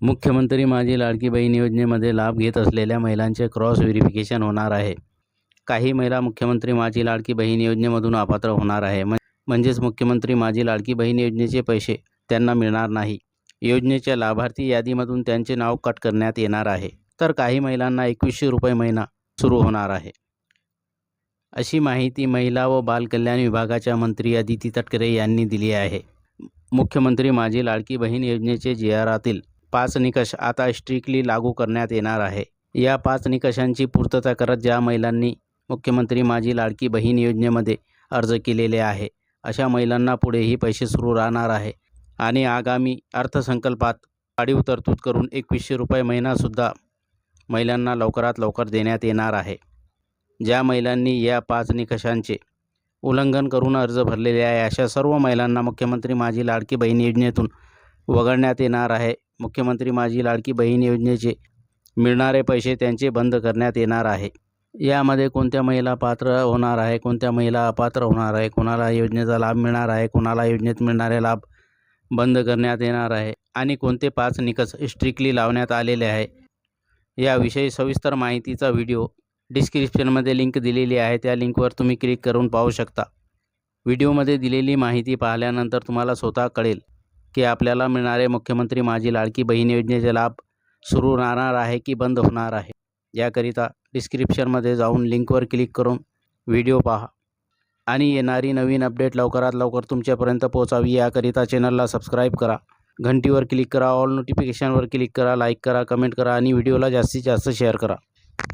मुख्यमंत्री माझी लाडकी बहीण योजनेमध्ये लाभ घेत असलेल्या महिलांचे क्रॉस व्हेरिफिकेशन होणार आहे. काही महिला मुख्यमंत्री माझी लाडकी बहीण योजनेमधून अपात्र होणार आहे. म्हणजेच मुख्यमंत्री माझी लाडकी बहीण योजनेचे पैसे त्यांना मिळणार नाही. योजनेच्या लाभार्थी यादीमधून त्यांचे नाव कट करण्यात येणार आहे. तर काही महिलांना एकवीसशे रुपये महिना सुरू होणार आहे. अशी माहिती महिला व बालकल्याण विभागाच्या मंत्री अदिती तटकरे यांनी दिली आहे. मुख्यमंत्री माझी लाडकी बहीण योजनेचे जे आरातील पाच निकष आता स्ट्रिक्टली लागू करण्यात येणार आहे. या पाच निकषांची पूर्तता करत ज्या महिलांनी मुख्यमंत्री माझी लाडकी बहीण योजनेमध्ये अर्ज केलेले आहे अशा महिलांना पुढेही पैसे सुरू राहणार आहे. आणि आगामी अर्थसंकल्पात वाढीव तरतूद करून एकवीसशे रुपये महिनासुद्धा महिलांना लवकरात लवकर देण्यात येणार आहे. ज्या महिलांनी या पाच निकषांचे उल्लंघन करून अर्ज भरलेले आहे अशा सर्व महिलांना मुख्यमंत्री माझी लाडकी बहीण योजनेतून वगळण्यात येणार आहे. मुख्यमंत्री माझी लाडकी बहीण योजनेचे मिळणारे पैसे त्यांचे बंद करण्यात येणार आहे. यामध्ये कोणत्या महिला पात्र होणार आहे कोणत्या महिला अपात्र होणार आहे कोणाला योजनेचा लाभ मिळणार आहे कोणाला योजनेत मिळणारे लाभ बंद करण्यात येणार आहे आणि कोणते पाच निकष स्ट्रिक्टली लावण्यात आलेले आहे याविषयी सविस्तर माहितीचा व्हिडिओ डिस्क्रिप्शनमध्ये लिंक दिलेली आहे त्या लिंकवर तुम्ही क्लिक करून पाहू शकता. व्हिडिओमध्ये दिलेली माहिती पाहिल्यानंतर तुम्हाला स्वतः कळेल. की आपल्याला मिळणारे मुख्यमंत्री माझी लाडकी बहीण योजनेचे लाभ सुरू राहणार आहे की बंद होणार आहे? याकरिता डिस्क्रिप्शनमध्ये जाऊन लिंकवर क्लिक करून व्हिडिओ पहा. आणि येणारी नवीन अपडेट लवकरात लवकर तुमच्यापर्यंत पोहोचावी याकरिता चॅनलला सबस्क्राईब करा. घंटीवर क्लिक करा ऑल नोटिफिकेशनवर क्लिक करा लाईक करा कमेंट करा आणि व्हिडिओला जास्तीत जास्त शेअर करा.